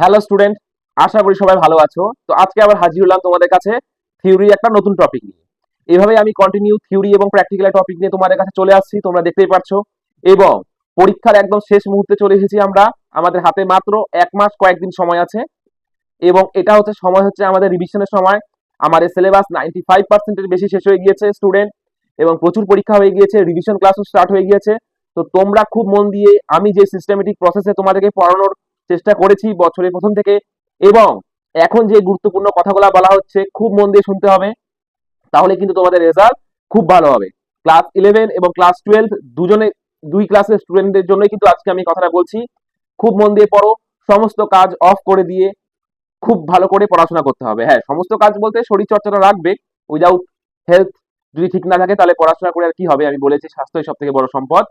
Hello student আশা করি সবাই ভালো আছো। তো আজকে আবার হাজির হলাম তোমাদের কাছে থিওরি একটা নতুন টপিক নিয়ে। এভাবে আমি কন্টিনিউ থিওরি এবং প্র্যাকটিক্যাল টপিক নিয়ে তোমাদের কাছে চলে আসছি, তোমরা দেখতেই পাচ্ছো এবং পরীক্ষার একদম শেষ মুহূর্তে চলে এসেছি আমরা। আমাদের হাতে মাত্র এক মাস কয়েকদিন সময় আছে। এবং এটা হচ্ছে সময় হচ্ছে আমাদের রিভিশনের সময়। আমাদের সিলেবাস নাইনটি ফাইভ পার্সেন্টের বেশি শেষ হয়ে গিয়েছে স্টুডেন্ট এবং প্রচুর পরীক্ষা হয়ে গিয়েছে রিভিশন ক্লাসও স্টার্ট হয়ে গিয়েছে। তো তোমরা খুব মন দিয়ে আমি যে সিস্টেমেটিক প্রসেসে তোমাদেরকে পড়ানোর চেষ্টা করেছি বছরের প্রথম থেকে। এবং এখন যে গুরুত্বপূর্ণ কথাগুলো বলা হচ্ছে, খুব মন দিয়ে শুনতে হবে। তাহলে কিন্তু তোমাদের রেজাল্ট খুব ভালো হবে। ক্লাস ইলেভেন এবং ক্লাস টুয়েলভ দুজনে, দুই ক্লাসের স্টুডেন্টদের জন্যই কিন্তু আজকে আমি কথাটা বলছি। খুব মন দিয়ে পড়ো, সমস্ত কাজ অফ করে দিয়ে খুব ভালো করে পড়াশোনা করতে হবে। হ্যাঁ সমস্ত কাজ বলতে শরীর চর্চাটা রাখবে। উইদাউট হেলথ যদি ঠিক না থাকে, তাহলে পড়াশোনা করে আর কি হবে? আমি বলেছি, স্বাস্থ্যই সব থেকে বড় সম্পদ।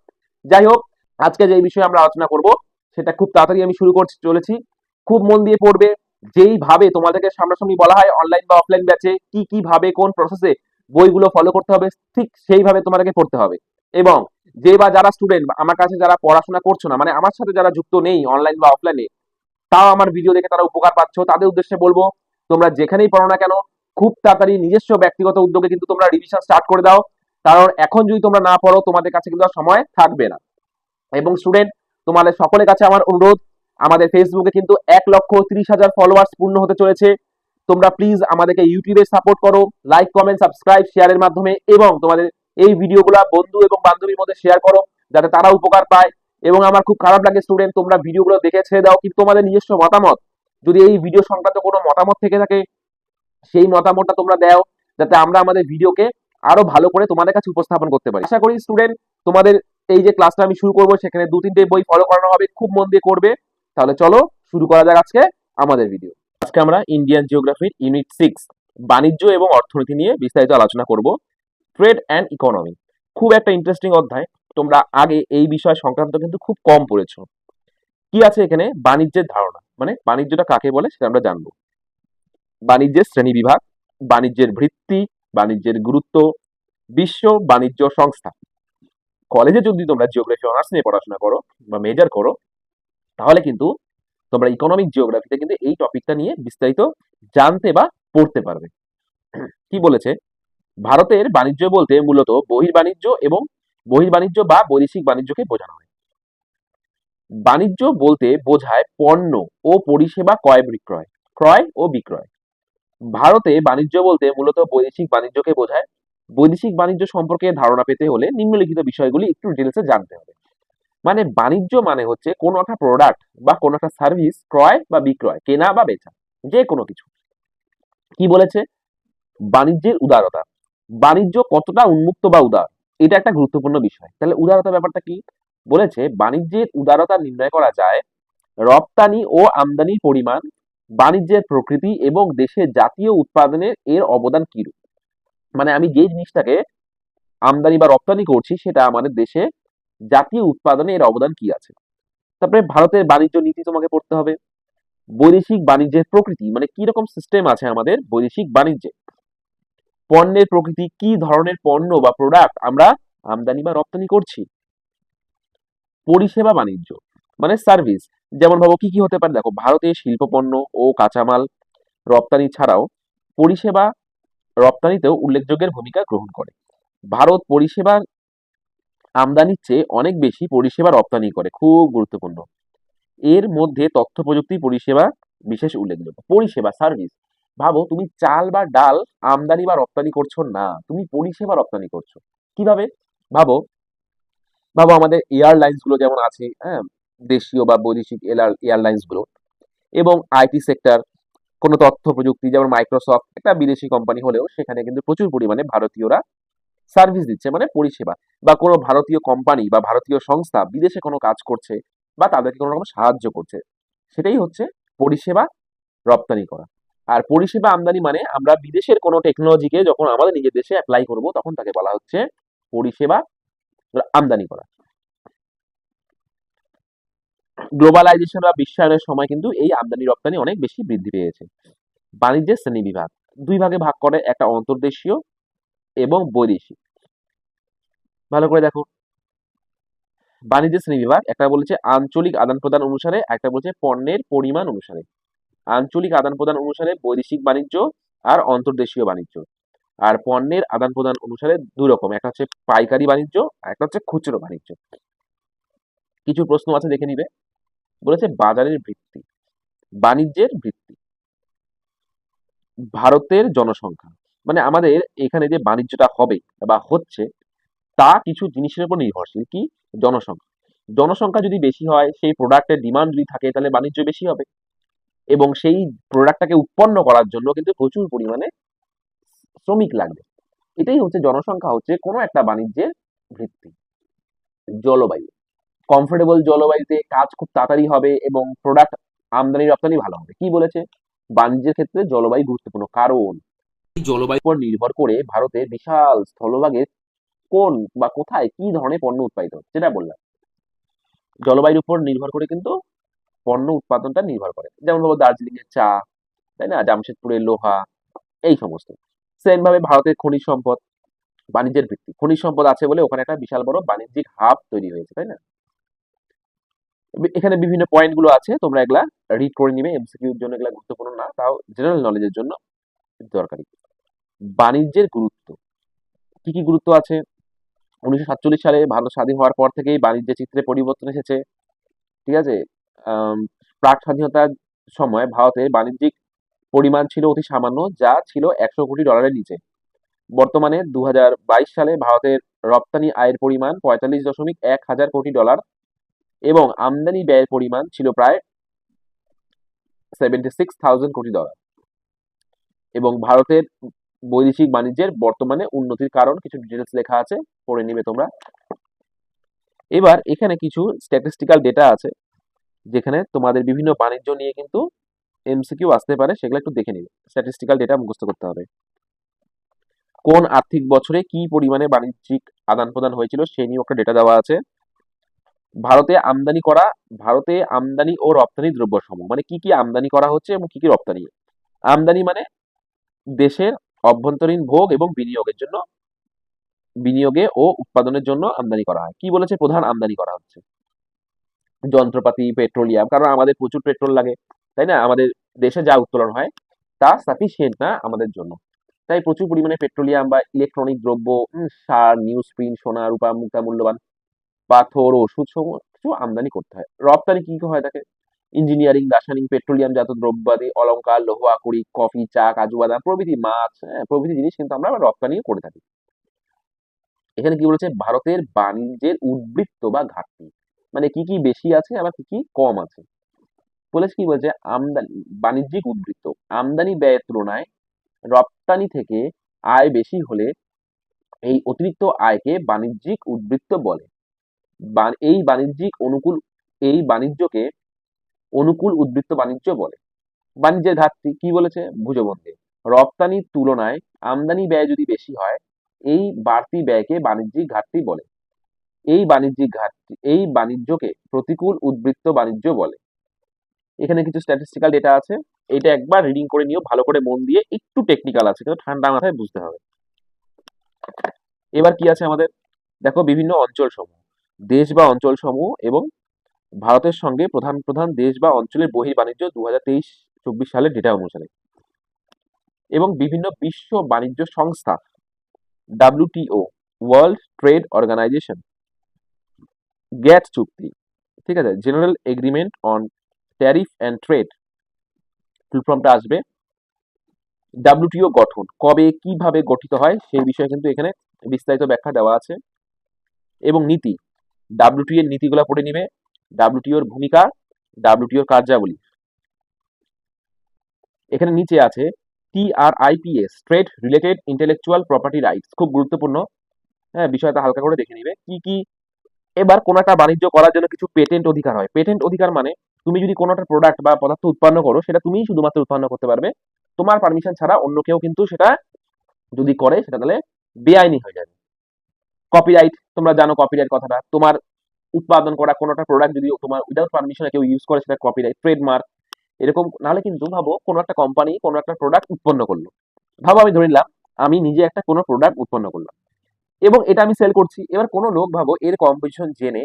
যাই হোক, আজকে যে বিষয়ে আমরা আলোচনা করব সেটা খুব তাড়াতাড়ি আমি শুরু করছি, চলেছি। খুব মন দিয়ে পড়বে যেইভাবে তোমাদেরকে সামনাসামনি বলা হয় অনলাইন বা অফলাইন ব্যাচে কি কি ভাবে, কোন প্রসেসে বইগুলো ফলো করতে হবে, ঠিক সেইভাবে তোমাদেরকে পড়তে হবে। এবং যে বা যারা স্টুডেন্ট আমার কাছে যারা পড়াশোনা করছ না মানে আমার সাথে যারা যুক্ত নেই অনলাইন বা অফলাইনে তাও আমার ভিডিও দেখে তারা উপকার পাচ্ছ। তাদের উদ্দেশ্যে বলব, তোমরা যেখানেই পড়ো না কেন, খুব তাড়াতাড়ি নিজস্ব ব্যক্তিগত উদ্যোগে কিন্তু তোমরা রিভিশন স্টার্ট করে দাও। কারণ এখন যদি তোমরা না পড়ো, তোমাদের কাছে কিন্তু আর সময় থাকবে না। এবং স্টুডেন্ট তোমাদের সকলের কাছে আমার অনুরোধ, আমাদের ফেসবুকে কিন্তু এক লক্ষ ত্রিশ হাজার ফলোয়ার্স পূর্ণ হতে চলেছে। তোমরা প্লিজ আমাদেরকে ইউটিউবে সাপোর্ট করো লাইক কমেন্ট সাবস্ক্রাইব শেয়ারের মাধ্যমে এবং তোমাদের এই ভিডিওগুলো বন্ধু এবং বান্ধবীর মধ্যে শেয়ার করো, যাতে তারা উপকার পায়। এবং আমার খুব খারাপ লাগে স্টুডেন্ট তোমরা ভিডিওগুলো দেখে ছেড়ে দাও, কিন্তু তোমাদের নিজস্ব মতামত। যদি এই ভিডিও সংক্রান্ত কোনো মতামত থেকে থাকে, সেই মতামতটা তোমরা দাও, যাতে আমরা আমাদের ভিডিওকে আরও ভালো করে তোমাদের কাছে উপস্থাপন করতে পারি। আশা করি স্টুডেন্ট তোমাদের এই যে ক্লাসটা আমি শুরু করব, সেখানে দু তিনটে বই ফলো করানো হবে, খুব মন দিয়ে করবে। তাহলে চলো, শুরু করা যাক আজকে আমাদের ভিডিও আজকে আমরা ইন্ডিয়ান জিওগ্রাফির ইউনিট সিক্স বাণিজ্য এবং অর্থনীতি নিয়ে বিস্তারিত আলোচনা করব ট্রেড অ্যান্ড ইকোনমি খুব একটা ইন্টারেস্টিং অধ্যায়, তোমরা আগে এই বিষয় সংক্রান্ত কিন্তু খুব কম পড়েছ। কি আছে এখানে? বাণিজ্যের ধারণা। মানে বাণিজ্যটা কাকে বলে সেটা আমরা জানব। বাণিজ্যের শ্রেণি বিভাগ, বাণিজ্যের ভিত্তি, বাণিজ্যের গুরুত্ব, বিশ্ব বাণিজ্য সংস্থা। কলেজে যদি তোমরা জিওগ্রাফি অনার্স নিয়ে পড়াশোনা করো বা মেজর করো, তাহলে কিন্তু তোমরা ইকোনমিক জিওগ্রাফিতে কিন্তু এই টপিকটা নিয়ে বিস্তারিত জানতে বা পড়তে পারবে। কি বলেছে? ভারতের বাণিজ্য বলতে মূলত বহির্বাণিজ্য এবং বহির্বাণিজ্য বা বৈদেশিক বাণিজ্যকে বোঝানো হয়। বাণিজ্য বলতে বোঝায় পণ্য ও পরিষেবা ক্রয় বিক্রয়, ক্রয় ও বিক্রয়। ভারতে বাণিজ্য বলতে মূলত বৈদেশিক বাণিজ্যকে বোঝায় বৈদেশিক বাণিজ্য সম্পর্কে ধারণা পেতে হলে নিম্নলিখিত বিষয়গুলি একটু ডিটেলসে জানতে হবে। মানে বাণিজ্য মানে হচ্ছে কোনো একটা প্রোডাক্ট বা কোনো একটা সার্ভিস ক্রয় বা বিক্রয়, কেনা বা বেচা যে কোনো কিছু। কি বলেছে? বাণিজ্যের উদারতা। বাণিজ্য কতটা উন্মুক্ত বা উদার? এটা একটা গুরুত্বপূর্ণ বিষয়। তাহলে উদারতা ব্যাপারটা কি? বলেছে, বাণিজ্যের উদারতা নির্ণয় করা যায় রপ্তানি ও আমদানির পরিমাণ, বাণিজ্যের প্রকৃতি এবং দেশের জাতীয় উৎপাদনের এর অবদান কি মানে আমি যে জিনিসটাকে আমদানি বা রপ্তানি করছি, সেটা আমাদের দেশে জাতীয় উৎপাদনে এর অবদান কি আছে? তারপরে ভারতের বাণিজ্য নীতি তোমাকে পড়তে হবে। বৈদেশিক বাণিজ্যের প্রকৃতি মানে কি রকম সিস্টেম আছে আমাদের বৈদেশিক বাণিজ্যে? পণ্যের প্রকৃতি, কি ধরনের পণ্য বা প্রোডাক্ট আমরা আমদানি বা রপ্তানি করছি? পরিষেবা বাণিজ্য মানে সার্ভিস যেমন ভাবো কি কি হতে পারে? দেখো, ভারতে শিল্পপণ্য ও কাঁচামাল রপ্তানি ছাড়াও পরিষেবা রপ্তানিতেও উল্লেখযোগ্যের ভূমিকা গ্রহণ করে। ভারত পরিষেবার আমদানির চেয়ে অনেক বেশি পরিষেবা রপ্তানি করে, খুব গুরুত্বপূর্ণ। এর মধ্যে তথ্য প্রযুক্তি পরিষেবা বিশেষ উল্লেখযোগ্য। পরিষেবা, সার্ভিস। ভাবো, তুমি চাল বা ডাল আমদানি বা রপ্তানি করছ না, তুমি পরিষেবা রপ্তানি করছ। কীভাবে? ভাবো ভাবো আমাদের এয়ারলাইন্সগুলো যেমন আছে হ্যাঁ দেশীয় বা বৈদেশিক এয়ারলাইন্সগুলো এবং আইটি সেক্টর কোনো তথ্য প্রযুক্তি, যেমন মাইক্রোসফট একটা বিদেশি কোম্পানি হলেও সেখানে কিন্তু প্রচুর পরিমাণে ভারতীয়রা সার্ভিস দিচ্ছে মানে পরিষেবা। বা কোনো ভারতীয় কোম্পানি বা ভারতীয় সংস্থা বিদেশে কোনো কাজ করছে বা তাদেরকে কোনো রকম সাহায্য করছে, সেটাই হচ্ছে পরিষেবা রপ্তানি করা। আর পরিষেবা আমদানি মানে আমরা বিদেশের কোনো টেকনোলজিকে যখন আমাদের নিজের দেশে অ্যাপ্লাই করব, তখন তাকে বলা হচ্ছে পরিষেবা আমদানি করা। গ্লোবালাইজেশন বা বিশ্বায়নের সময় কিন্তু এই আমদানি রপ্তানি অনেক বেশি বৃদ্ধি পেয়েছে। বাণিজ্যের শ্রেণি বিভাগ। দুই ভাগে ভাগ করে, একটা অন্তর্দেশীয় এবং বৈদেশিক। ভালো করে দেখো। বাণিজ্য শ্রেণীবিভাগ একটা বলেছে আঞ্চলিক আদান প্রদান অনুসারে, একটা বলেছে পণ্যের পরিমাণ অনুসারে। আঞ্চলিক আদান প্রদান অনুসারে বৈদেশিক বাণিজ্য আর অন্তর্দেশীয় বাণিজ্য। আর পণ্যের আদান প্রদান অনুসারে দুই রকম একটা হচ্ছে পাইকারি বাণিজ্য আর একটা হচ্ছে খুচরো বাণিজ্য। কিছু প্রশ্ন আছে, দেখে নিবে। বলেছে, বাজারের ভিত্তি বাণিজ্যের ভিত্তি ভারতের জনসংখ্যা। মানে আমাদের এখানে যে বাণিজ্যটা হবে বা হচ্ছে, তা কিছু জিনিসের উপর নির্ভরশীল। কি? জনসংখ্যা। জনসংখ্যা যদি বেশি হয়, সেই প্রোডাক্টের ডিমান্ড যদি থাকে, তাহলে বাণিজ্য বেশি হবে। এবং সেই প্রোডাক্টটাকে উৎপন্ন করার জন্য কিন্তু প্রচুর পরিমাণে শ্রমিক লাগবে। এটাই হচ্ছে, জনসংখ্যা হচ্ছে কোনো একটা বাণিজ্যের ভিত্তি জলবায়ু। কমফোর্টেবল জলবায়ুতে কাজ খুব তাড়াতাড়ি হবে এবং প্রোডাক্ট আমদানি রপ্তানি ভালো হবে। কি বলেছে? বাণিজ্যের ক্ষেত্রে জলবায়ু গুরুত্বপূর্ণ কারণ। জলবায়ুর উপর নির্ভর করে ভারতে বিশাল স্থলভাগে কোন বা কোথায় কি ধরনের পণ্য উৎপাদিত হচ্ছে, সেটা বললাম। জলবায়ুর উপর নির্ভর করে কিন্তু পণ্য উৎপাদনটা নির্ভর করে। যেমন ভাবো দার্জিলিং এর চা, তাই না? জামশেদপুরের লোহা, এই সমস্ত। সেম ভাবে ভারতের খনিজ সম্পদ, বাণিজ্যের ভিত্তি। খনিজ সম্পদ আছে বলে ওখানে একটা বিশাল বড় বাণিজ্যিক হাব তৈরি হয়েছে, তাই না? এখানে বিভিন্ন পয়েন্টগুলো আছে, তোমরা এগুলা রিড করে নিবে এমসিকিউর জন্য এগুলা গুরুত্বপূর্ণ না, তাও জেনারেল নলেজের জন্য দরকারি। বাণিজ্যের গুরুত্ব। কি কি গুরুত্ব আছে? উনিশশো সাতচল্লিশ সালে ভারত স্বাধীন হওয়ার পর থেকেই বাণিজ্য চিত্রে পরিবর্তন এসেছে। ঠিক আছে? প্রাক স্বাধীনতার সময় ভারতে বাণিজ্যিক পরিমাণ ছিল অতি সামান্য, যা ছিল একশো কোটি ডলারের নিচে। বর্তমানে দু হাজার বাইশ সালে ভারতের রপ্তানি আয়ের পরিমাণ পঁয়তাল্লিশ দশমিক এক হাজার কোটি ডলার এবং আমদানি ব্যয়ের পরিমাণ ছিল প্রায় seventy six thousand crore dollar এবং ভারতের বৈদেশিক বাণিজ্যের বর্তমানে উন্নতির কারণ কিছু ডিটেলস লেখা আছে, পড়ে নিবে তোমরা। এবার এখানে কিছু স্ট্যাটিস্টিক্যাল ডেটা আছে, যেখানে তোমাদের বিভিন্ন বাণিজ্য নিয়ে কিন্তু এমসিকিউ আসতে পারে, সেগুলো একটু দেখে নিবে। স্ট্যাটিস্টিক্যাল ডেটা মুখস্থ করতে হবে। কোন আর্থিক বছরে কি পরিমাণে বাণিজ্যিক আদান প্রদান হয়েছিল সেই নিয়ে একটা ডেটা দেওয়া আছে। ভারতে আমদানি করা, ভারতে আমদানি ও রপ্তানি দ্রব্য সমূহ মানে কি কি আমদানি করা হচ্ছে এবং কি কি রপ্তানি? আমদানি মানে দেশের অভ্যন্তরীণ ভোগ এবং বিনিয়োগের জন্য, বিনিয়োগে ও উৎপাদনের জন্য আমদানি করা হয়। কি বলেছে? প্রধান আমদানি করা হচ্ছে। যন্ত্রপাতি, পেট্রোলিয়াম, কারণ আমাদের প্রচুর পেট্রোল লাগে, তাই না? আমাদের দেশে যা উত্তোলন হয়, তা সাফিসিয়েন্ট না আমাদের জন্য। তাই প্রচুর পরিমাণে পেট্রোলিয়াম বা ইলেকট্রনিক দ্রব্য সার নিউজ প্রিন্ট সোনা, রূপা মুক্তা মূল্যবান পাথর, ওষুধ সমস্ত আমদানি করতে হয়। রপ্তানি কি কি হয় থাকে ইঞ্জিনিয়ারিং রাসায়নিক পেট্রোলিয়াম জাত দ্রব্যাদি, অলংকার, লৌহ আকরিক কফি, চা, কাজু বাদাম, প্রভৃতি মাছ হ্যাঁ প্রভৃতি জিনিস কিন্তু আমরা রপ্তানি করে থাকি। এখানে কি বলেছে? ভারতের বাণিজ্যের উদ্বৃত্ত বা ঘাটতি। মানে কি কি বেশি আছে, আবার কি কি কম আছে? বলেছে কি বলছে? আমদানি, বাণিজ্যিক উদ্বৃত্ত। আমদানি ব্যয়ের তুলনায় রপ্তানি থেকে আয় বেশি হলে এই অতিরিক্ত আয়কে বাণিজ্যিক উদ্বৃত্ত বলে। এই বাণিজ্যিক অনুকূল, এই বাণিজ্যকে অনুকূল উদ্বৃত্ত বাণিজ্য বলে। বাণিজ্যের ঘাটতি কি বলেছে? ভুজবন্ধে রপ্তানির তুলনায় আমদানি ব্যয় যদি বেশি হয়, এই বাড়তি ব্যয়কে বাণিজ্যিক ঘাটতি বলে। এই বাণিজ্যিক ঘাটতি, এই বাণিজ্যকে প্রতিকূল উদ্বৃত্ত বাণিজ্য বলে। এখানে কিছু স্ট্যাটিস্টিক্যাল ডেটা আছে। এটা একবার রিডিং করে নিও, ভালো করে মন দিয়ে। একটু টেকনিক্যাল আছে, কিন্তু ঠান্ডা মাথায় বুঝতে হবে। এবার কি আছে আমাদের? দেখো বিভিন্ন অঞ্চল সমূহ দেশ বা অঞ্চল সমূহ এবং ভারতের সঙ্গে প্রধান প্রধান দেশ বা অঞ্চলের বহির বাণিজ্য দু হাজার তেইশ চব্বিশ সালের ডেটা অনুসারে। এবং বিভিন্ন বিশ্ব বাণিজ্য সংস্থা WTO World Trade Organization GATT চুক্তি, ঠিক আছে? General agreement on tariff and trade ফর্মটা আসবে। ডাব্লিউটিও গঠন, কবে, কীভাবে গঠিত হয়, সেই বিষয়ে কিন্তু এখানে বিস্তারিত ব্যাখ্যা দেওয়া আছে। এবং নীতি ডাব্লিউটিও এর নীতিগুলো পড়ে নিবে। ডাব্লিউটিওর ভূমিকা ডাব্লিউটিওর কার্যাবলী। এখানে নিচে আছে T R I P S trade related intellectual property rights খুব গুরুত্বপূর্ণ। হ্যাঁ বিষয়টা হালকা করে দেখে নিবে। কি কি? এবার কোনো একটা বাণিজ্য করার জন্য কিছু পেটেন্ট অধিকার হয়। পেটেন্ট অধিকার মানে তুমি যদি কোনো একটা প্রোডাক্ট বা পদার্থ উৎপন্ন করো, সেটা তুমিই শুধুমাত্র উৎপন্ন করতে পারবে। তোমার পারমিশন ছাড়া অন্য কেউ কিন্তু সেটা যদি করে, সেটা তাহলে বেআইনি হয়ে যাবে। কপিরাইট তোমরা জানো কপিরাইট কথাটা। তোমার উৎপাদন করা কোনো একটা প্রোডাক্ট যদি তোমার উইদাউট পারমিশনে কেউ ইউজ করে, সেটা কপিরাইট ট্রেডমার্ক এরকম, নাহলে কিন্তু ভাবো কোনো একটা কোম্পানি কোনো একটা প্রোডাক্ট উৎপন্ন করল। ভাবো, আমি ধরে নিলাম, আমি নিজে একটা কোনো প্রোডাক্ট উৎপন্ন করলাম। এবং এটা আমি সেল করছি। এবার কোনো লোক ভাবো এর কম্পিটিশন জেনে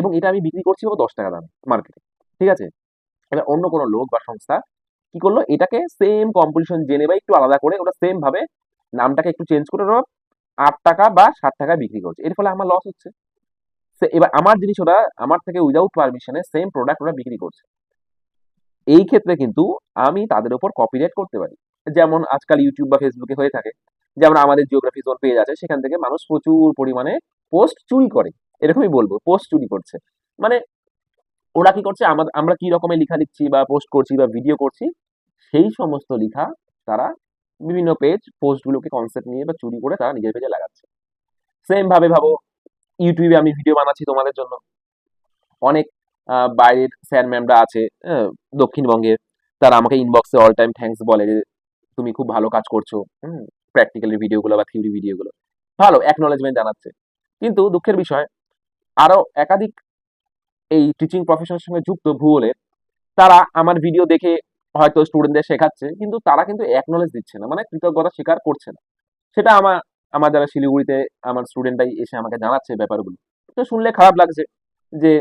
এবং এটা আমি বিক্রি করছি দশ টাকা দাম মার্কেটে ঠিক আছে? এবার অন্য কোনো লোক বা সংস্থা কি করল? এটাকে সেম কম্পিটিশন জেনে বা একটু আলাদা করে ওটা সেম ভাবে নামটাকে একটু চেঞ্জ করে ওরা আট টাকা বা সাত টাকায় বিক্রি করছে। এর ফলে আমার লস হচ্ছে। এবার আমার জিনিস ওরা, আমার থেকে উইদাউট পারমিশনে সেম প্রোডাক্ট ওরা বিক্রি করছে। এই ক্ষেত্রে কিন্তু আমি তাদের উপর কপিরাইট করতে পারি। যেমন আজকাল ইউটিউব বা ফেসবুকে হয়ে থাকে যেমন আমাদের জিওগ্রাফি জোন পেজ আছে সেখান থেকে মানুষ প্রচুর পরিমাণে পোস্ট চুরি করে। এরকমই বলব পোস্ট চুরি করছে। মানে ওরা কি করছে আমরা কি রকমের লেখা লিখছি বা পোস্ট করছি বা ভিডিও করছি, সেই সমস্ত লেখা তারা বিভিন্ন পেজ পোস্টগুলোকে কনসেপ্ট নিয়ে বা চুরি করে তারা নিজের পেজে লাগাচ্ছে। সেম ভাবে ভাবো ইউটিউবে আমি ভিডিও বানাচ্ছি তোমাদের জন্য। অনেক বাইরের স্যার ম্যামরা আছে দক্ষিণবঙ্গের তারা আমাকে ইনবক্সে অল টাইম থ্যাঙ্কস বলে যে, তুমি খুব ভালো কাজ করছ প্র্যাকটিক্যালের ভিডিওগুলো বা থিওরি ভিডিওগুলো ভালো অ্যাকনোলেজমেন্ট জানাচ্ছে। কিন্তু দুঃখের বিষয়, আরও একাধিক এই টিচিং প্রফেশনের সঙ্গে যুক্ত ভূগোলের তারা আমার ভিডিও দেখে হয়তো স্টুডেন্টদের শেখাচ্ছে, কিন্তু তারা কিন্তু অ্যাকনোলেজ দিচ্ছে না মানে কৃতজ্ঞতা স্বীকার করছে না। সেটা আমার আমার যারা শিলিগুড়িতে আমার স্টুডেন্টরাই এসে আমাকে জানাচ্ছে ব্যাপারগুলো। তো শুনলে খারাপ লাগছে যে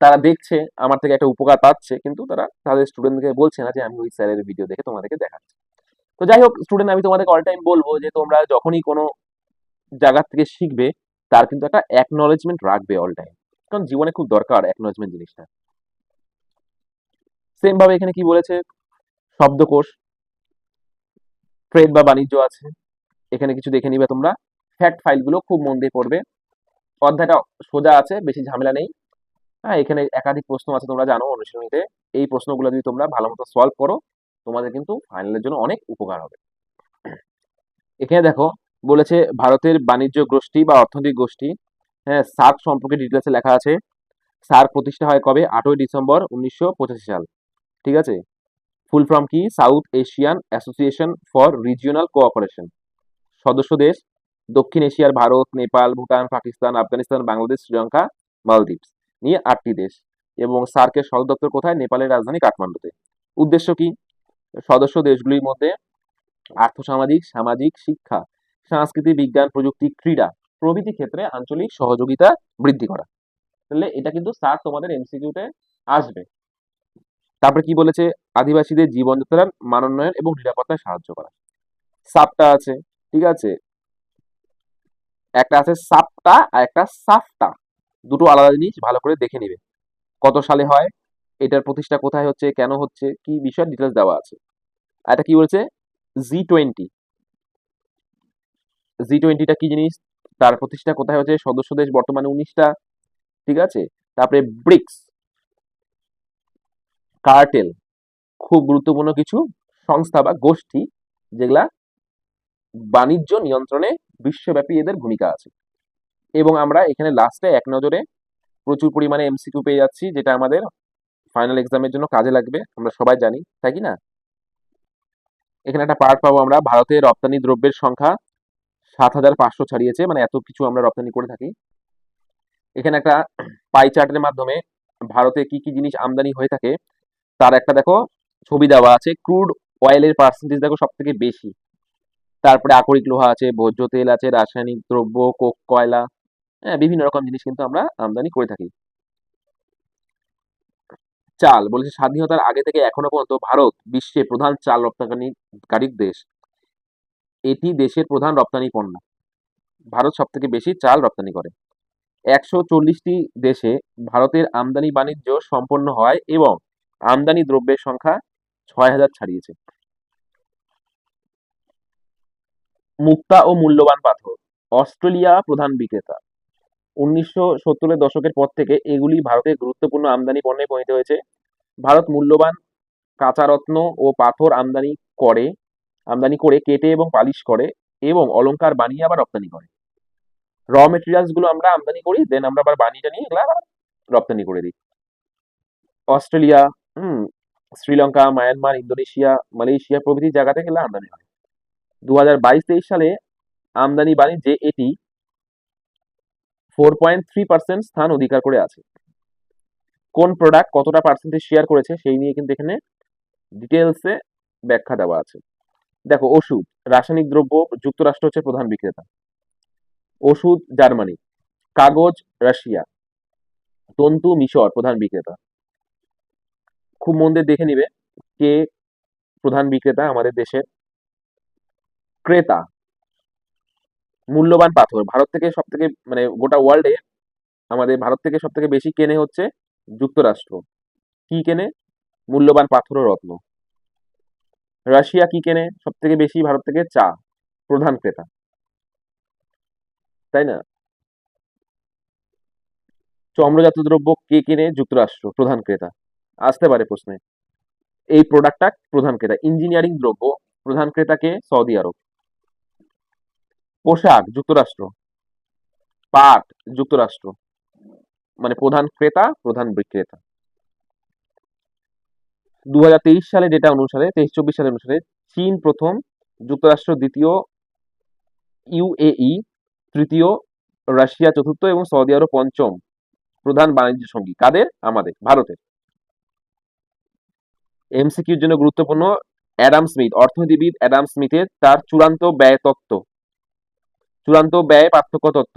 তারা দেখছে, আমার থেকে একটা উপকার পাচ্ছে, কিন্তু তারা তাদের স্টুডেন্টকে বলছে না যে আমি ওই স্যারের ভিডিও দেখে তোমাদেরকে দেখাচ্ছি। তো যাই হোক স্টুডেন্ট আমি তোমাদেরকে অল টাইম বলব যে তোমরা যখনই কোনো জায়গা থেকে শিখবে, তার কিন্তু একটা অ্যাকনোলেজমেন্ট রাখবে অল টাইম কারণ জীবনে খুব দরকার অ্যাকনোলেজমেন্ট জিনিসটা। সেম ভাবে এখানে কি বলেছে? শব্দকোষ ট্রেড বা বাণিজ্য আছে। এখানে কিছু দেখে নিবে তোমরা। ফ্যাক্ট ফাইলগুলো খুব মন দিয়ে পড়বে। অধ্যায়টা সোজা আছে, বেশি ঝামেলা নেই। হ্যাঁ এখানে একাধিক প্রশ্ন আছে, তোমরা জানো অনুশীলনীতে। এই প্রশ্নগুলো যদি তোমরা ভালো মতো সলভ করো, তোমাদের কিন্তু ফাইনালের জন্য অনেক উপকার হবে। এখানে দেখো, বলেছে ভারতের বাণিজ্য গোষ্ঠী বা অর্থনৈতিক গোষ্ঠী হ্যাঁ সার্ক সম্পর্কে ডিটেলসে লেখা আছে। সার্ক প্রতিষ্ঠা হয় কবে? আটই ডিসেম্বর উনিশশো পঁচাশি সাল। ঠিক আছে? ফুল ফর্ম কি? South Asian Association for Regional Cooperation সদস্য দেশ, দক্ষিণ এশিয়ার ভারত, নেপাল, ভুটান, পাকিস্তান, আফগানিস্তান, বাংলাদেশ, শ্রীলঙ্কা, মালদ্বীপস নিয়ে আটটি দেশ। এবং সার্কের সদর দপ্তর কোথায়? নেপালের রাজধানী কাঠমান্ডুতে। উদ্দেশ্য কি? সদস্য দেশগুলির মধ্যে আর্থসামাজিক, সামাজিক, শিক্ষা, সংস্কৃতি, বিজ্ঞান, প্রযুক্তি, ক্রীড়া প্রভৃতি ক্ষেত্রে আঞ্চলিক সহযোগিতা বৃদ্ধি করা। তাহলে এটা কিন্তু স্যার তোমাদের এমসিকিউতে আসবে। তারপরে কি বলেছে? আদিবাসীদের জীবনযাত্রার মানোন্নয়ন এবং নিরাপত্তায় সাহায্য করা। সাপটা আছে, ঠিক আছে? একটা আছে সাপটা আর একটা সাফটা। দুটো আলাদা জিনিস, ভালো করে দেখে নিবে। কত সালে হয়? এটার প্রতিষ্ঠা কোথায় হচ্ছে? কেন হচ্ছে? কি বিষয় ডিটেলস দেওয়া আছে। আর এটা কি বলছে? জি টোয়েন্টি। জি টোয়েন্টিটা কি জিনিস? তার প্রতিষ্ঠা কোথায় হচ্ছে? সদস্য দেশ বর্তমানে উনিশটা, ঠিক আছে? তারপরে ব্রিক্স। কার্টেল, খুব গুরুত্বপূর্ণ কিছু সংস্থা বা গোষ্ঠী যেগুলা বাণিজ্য নিয়ন্ত্রণে বিশ্বব্যাপী এদের ভূমিকা আছে। এবং আমরা এখানে লাস্টে এক নজরে প্রচুর পরিমাণে এমসিকিউ পেয়ে যাচ্ছি, যেটা আমাদের ফাইনাল এক্সামের জন্য কাজে লাগবে, আমরা সবাই জানি, তাই কি না? এখানে একটা পার্ট পাবো আমরা ভারতের রপ্তানি দ্রব্যের সংখ্যা সাত হাজার পাঁচশো ছাড়িয়েছে মানে এত কিছু আমরা রপ্তানি করে থাকি। এখানে একটা পাই চার্টের মাধ্যমে ভারতে কি কি জিনিস আমদানি হয়ে থাকে তার একটা দেখো ছবি দেওয়া আছে ক্রুড অয়েলের পার্সেন্টেজ দেখো সব থেকে বেশি। তারপরে আকরিক লোহা আছে, ভোজ্য তেল আছে, রাসায়নিক দ্রব্য, কোক কয়লা হ্যাঁ বিভিন্ন রকম জিনিস কিন্তু আমরা আমদানি করে থাকি। চাল, বলেছে স্বাধীনতার আগে থেকে এখনও পর্যন্ত ভারত বিশ্বে প্রধান চাল রপ্তানিকারী দেশ। এটি দেশের প্রধান রপ্তানি পণ্য। ভারত সব থেকে বেশি চাল রপ্তানি করে। একশো চল্লিশটি দেশে ভারতের আমদানি বাণিজ্য সম্পন্ন হয় এবং আমদানি দ্রব্যের সংখ্যা ছয় হাজার ছাড়িয়েছে। মুক্তা ও মূল্যবান পাথর, অস্ট্রেলিয়া প্রধান বিক্রেতা। উনিশশো সত্তরের দশকের পর থেকে এগুলি ভারতের গুরুত্বপূর্ণ আমদানি পণ্যে পরিণত হয়েছে। ভারত মূল্যবান কাঁচা রত্ন ও পাথর আমদানি করে আমদানি করে, কেটে এবং পালিশ করে এবং অলংকার বানিয়ে আবার রপ্তানি করে। র মেটেরিয়ালসগুলো আমরা আমদানি করি দেন আমরা আবার বানিয়ে টানিয়ে এগুলো রপ্তানি করে দিই। অস্ট্রেলিয়া হুম, শ্রীলঙ্কা, মায়ানমার, ইন্দোনেশিয়া, মালয়েশিয়া প্রভৃতি জায়গা থেকে আমদানি হয়। দু হাজার বাইশ তেইশ সালে আমদানি বাণিজ্যে এটি ফোর পয়েন্ট থ্রি পার্সেন্ট স্থান অধিকার করে আছে। কোন প্রোডাক্ট কতটা পার্সেন্টেজ শেয়ার করেছে সেই নিয়ে কিন্তু এখানে ডিটেলসে ব্যাখ্যা দেওয়া আছে। দেখো, ওষুধ, রাসায়নিক দ্রব্য যুক্তরাষ্ট্র হচ্ছে প্রধান বিক্রেতা। ওষুধ, জার্মানি। কাগজ, রাশিয়া। তন্তু, মিশর, প্রধান বিক্রেতা। খুব মন দিয়ে দেখে নিবে কে প্রধান বিক্রেতা আমাদের দেশের। ক্রেতা, মূল্যবান পাথর। ভারত থেকে সব থেকে মানে গোটা ওয়ার্ল্ডে আমাদের, ভারত থেকে সব থেকে বেশি কেনে হচ্ছে যুক্তরাষ্ট্র। কি কেনে? মূল্যবান পাথর রত্ন। রাশিয়া কি কেনে? সব থেকে বেশি ভারত থেকে চা, প্রধান ক্রেতা। তাই না? চম্রজাত দ্রব্য কে কেনে? যুক্তরাষ্ট্র, প্রধান ক্রেতা। আসতে পারে প্রশ্নে। এই প্রোডাক্টটা প্রধান ক্রেতা ইঞ্জিনিয়ারিং দ্রব্য প্রধান ক্রেতা কে সৌদি আরব। পোশাক, যুক্তরাষ্ট্র। পাট, যুক্তরাষ্ট্র। মানে প্রধান ক্রেতা, প্রধান বিক্রেতা। দু হাজার তেইশ সালে ডেটা অনুসারে, তেইশ চব্বিশ সালের অনুসারে চীন প্রথম, যুক্তরাষ্ট্র দ্বিতীয় ইউএই তৃতীয়, রাশিয়া চতুর্থ এবং সৌদি আরব পঞ্চম প্রধান বাণিজ্য সঙ্গী। কাদের? আমাদের, ভারতের। এমসিকিউর জন্য গুরুত্বপূর্ণ অ্যাডাম স্মিথ, অর্থনীতিবিদ অ্যাডাম স্মিথের তার চূড়ান্ত ব্যয় তত্ত্ব। চূড়ান্ত ব্যয় পার্থক্য তত্ত্ব।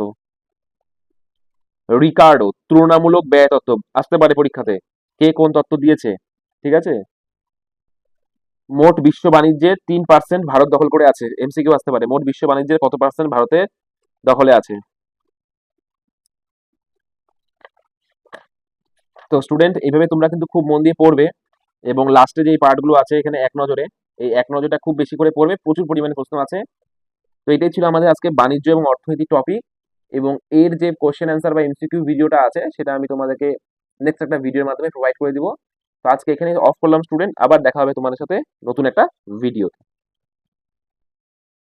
রিকার্ডো, তুলনামূলক ব্যয় তত্ত্ব। আসতে পারে পরীক্ষাতে। কে কোন তত্ত্ব দিয়েছে? ঠিক আছে? মোট বিশ্ব বাণিজ্যের তিন পার্সেন্ট ভারত দখল করে আছে। এমসিকিউ আসতে পারে। মোট বিশ্ব বাণিজ্যের কত পার্সেন্ট ভারতে দখলে আছে? তো স্টুডেন্ট এইভাবে তোমরা কিন্তু খুব মন দিয়ে পড়বে। এবং লাস্টে যে পার্টগুলো আছে এখানে এক নজরে, এই এক নজরটা খুব বেশি করে পড়বে, প্রচুর পরিমাণে প্রশ্ন আছে। তো এটাই ছিল আমাদের আজকে বাণিজ্য এবং অর্থনীতি টপিক এবং এর যে কোয়েশ্চেন অ্যান্সার বা এমসিকিউ ভিডিওটা আছে, সেটা আমি তোমাদেরকে নেক্সট একটা ভিডিওর মাধ্যমে প্রোভাইড করে দিব। তো আজকে এখানে অফ করলাম স্টুডেন্ট আবার দেখা হবে তোমাদের সাথে নতুন একটা ভিডিওতে